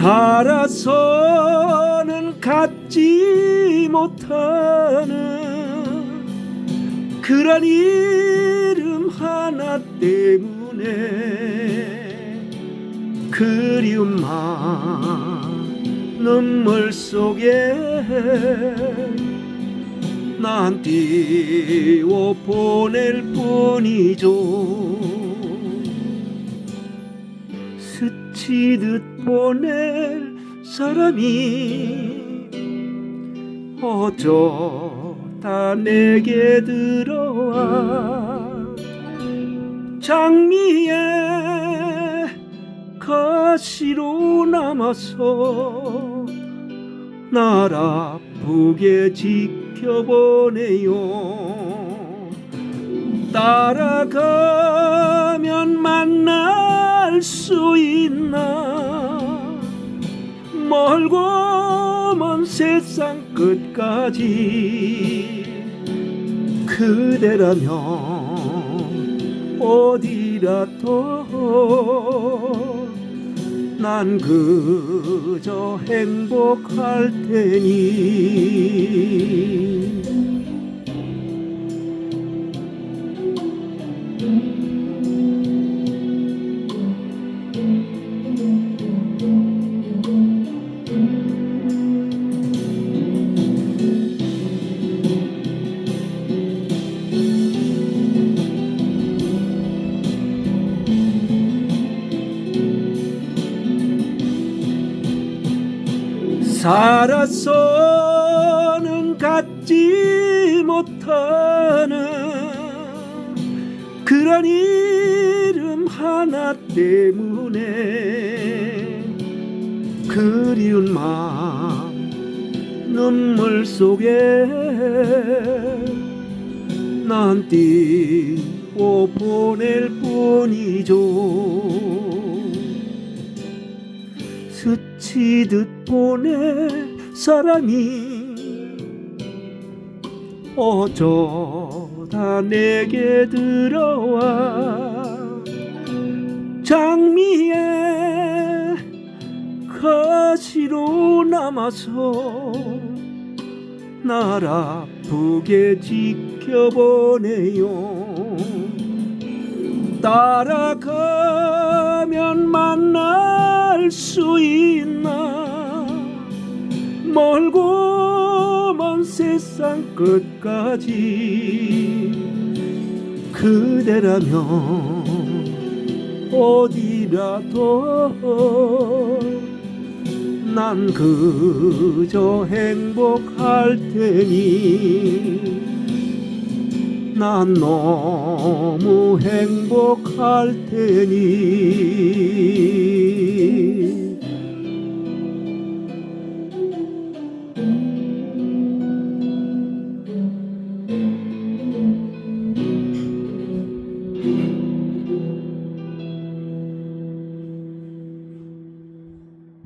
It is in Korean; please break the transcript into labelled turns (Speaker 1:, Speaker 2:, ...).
Speaker 1: 살아서는 갖지 못하는 그런 이름 하나 때문에 그리움만 눈물 속에 난 띄워 보낼 뿐이죠 스치듯 보낼 사람이 어쩌다 내게 들어와. 장미의 가시로 남아서 날 아프게 지켜보네요. 따라가면 만날 수 세상 끝까지 그대라면 어디라도 난 그저 행복할 테니 살아서는 갖지 못하는 그런 이름 하나 때문에 그리운 마음 눈물 속에 난 띄워 보낼 뿐이죠 스치듯 보낼 사람이 어쩌다 내게 들어와 장미의 가시로 남아서 날 아프게 지켜보네요. 따라가 세상 끝까지 그대라면 어디라도 난 그저 행복할 테니 난 너무 행복할 테니 Thank you.